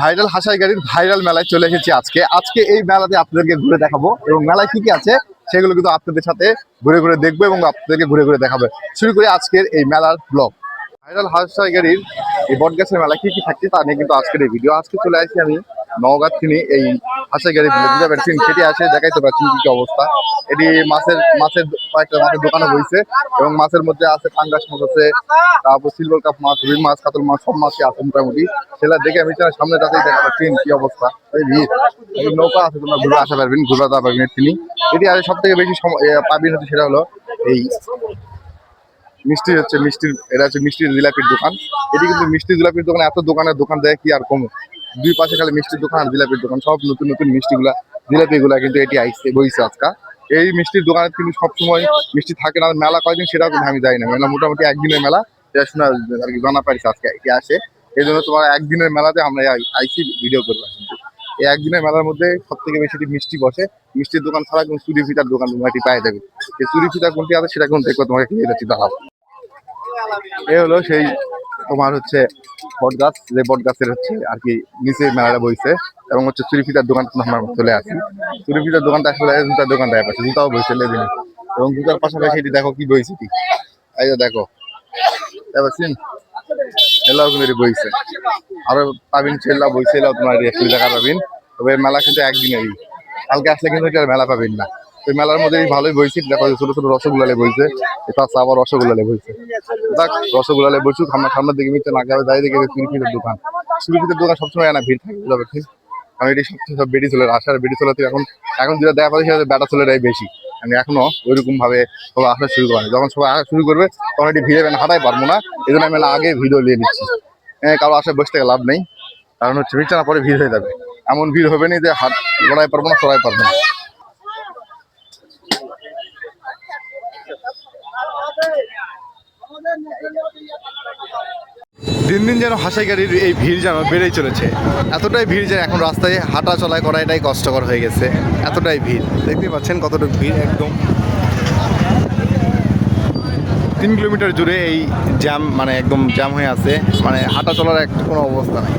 Viral হাসাই গাড়ির viral মেলায় চলে এসেছি আজকে। আজকে এই মেলাতে আপনাদেরকে ঘুরে দেখাবো এবং মেলায় কি কি আছে সেগুলো কিন্তু আপনাদের সাথে ঘুরে ঘুরে দেখব এবং আপনাদেরকে ঘুরে ঘুরে দেখাবে। শুরু করে আজকের এই মেলার ব্লগ। ভাইরাল হাসাই গাড়ির এই বটগাছের মেলা কি কি থাকছে তা নিয়ে কিন্তু আজকের এই ভিডিও। আজকে চলে আসি আমি নওগাঁ এই হাসাই গাড়ি বুঝতে পারছেন? সেটি আসে দেখাইতে পারছেন কি অবস্থা। এটি মাছের মাছের কয়েকটা মাছের দোকানে বইছে এবং মাছের মধ্যে আছে পাঙ্গাস মাছ আছে তারপর সিলভার কাপ মাছ রুই মাছ কাতল মাছ সব মাছই আছে মোটামুটি। সেটা দেখে আমি সামনে যাতেই দেখতে পাচ্ছেন কি অবস্থা। এই ভিড় নৌকা আছে তোমরা ঘুরে আসা পারবেন ঘুরে আসা পারবেন তিনি। এটি আর সব থেকে বেশি পাবেন হচ্ছে সেটা হলো এই মিষ্টি হচ্ছে মিষ্টির এটা হচ্ছে মিষ্টির জিলাপির দোকান। এটি কিন্তু মিষ্টি জিলাপির দোকান এত দোকানের দোকান দেয় কি আর কমো? দুই পাশে খালি মিষ্টির দোকান আর জিলাপির দোকান, সব নতুন নতুন মিষ্টিগুলা, জিলাপিগুলা কিন্তু এটি আইসে বইছে আজকা। এই মিষ্টির দোকানে কিন্তু সবসময় মিষ্টি থাকে না মেলা কয়দিন সেটাও কিন্তু আমি যাই না। মেলা মোটামুটি একদিনের মেলা, এটা শোনা আর কি জানা পারিস আজকে, এটি আসে। এই জন্য তোমার একদিনের মেলাতে আমরা আইসি ভিডিও করব কিন্তু এই একদিনের মেলার মধ্যে সব থেকে বেশি মিষ্টি বসে। মিষ্টির দোকান ছাড়া কিন্তু চুরি ফিতার দোকান এটি পাই যাবে এই চুরি ফিতা কোনটি আছে সেটা কোন দেখব, তোমাকে ক্লিয়ার দাঁড়াবো এ হলো সেই তোমার হচ্ছে বটগাছ, যে বটগাছের হচ্ছে আর কি নিচে মেলাটা বইছে এবং হচ্ছে চুরি ফিতার দোকান আমরা চলে আসি। চুরি ফিতার দোকানটা আসলে জুতার দোকানটা পাশে জুতাও বইছে লেদিনে এবং জুতার পাশাপাশি এটি দেখো কি বইছে কি এই দেখো। পাচ্ছেন এলাও কিন্তু বইছে। আরও পাবিন ছেলেরা বইছে, এলাও তোমার একটু দেখা পাবেন। তবে মেলা কিন্তু একদিনেরই। কালকে আসলে কিন্তু এটা মেলা পাবেন না। মেলার মধ্যে ভালোই বইছে দেখো ছোট ছোট রসগোল্লালে বইছে এটা হচ্ছে আবার রসগোল্লালে বইছে। দেখ রসগোল্লালে বসুক আমরা সামনের দিকে মিটতে না গেলে দাঁড়িয়ে দেখে চুরিপিটের দোকান। চুরিপিটের দোকান সবসময় না ভিড় থাকে বুঝতে পারছিস কারণ এটি সবচেয়ে সব বেডি চলে আসার বেডি চলে এখন এখন যেটা দেখা পাচ্ছি সেটা ব্যাটা চলেরাই বেশি। আমি এখনও ওইরকম ভাবে সবাই আসা শুরু করে যখন সবাই আসা শুরু করবে তখন এটি ভিড়ে মানে হাঁটাই পারব না এই জন্য আমি আগে ভিডিও নিয়ে নিচ্ছি কারও আশায় বসে থেকে লাভ নেই কারণ হচ্ছে বিছানা পরে ভিড় হয়ে যাবে। এমন ভিড় হবে না যে হাত লড়াই পারব না চড়াই পারব না। দিন দিন যেন হাসাই গাড়ির এই ভিড় যেন বেড়েই চলেছে। এতটাই ভিড় যে এখন রাস্তায় হাঁটা চলা করা এটাই কষ্টকর হয়ে গেছে। এতটাই ভিড়। দেখতে পাচ্ছেন কতটা ভিড় একদম। তিন কিলোমিটার জুড়ে এই জ্যাম মানে একদম জ্যাম হয়ে আছে। মানে হাঁটা চলার একটা কোনো অবস্থা নেই।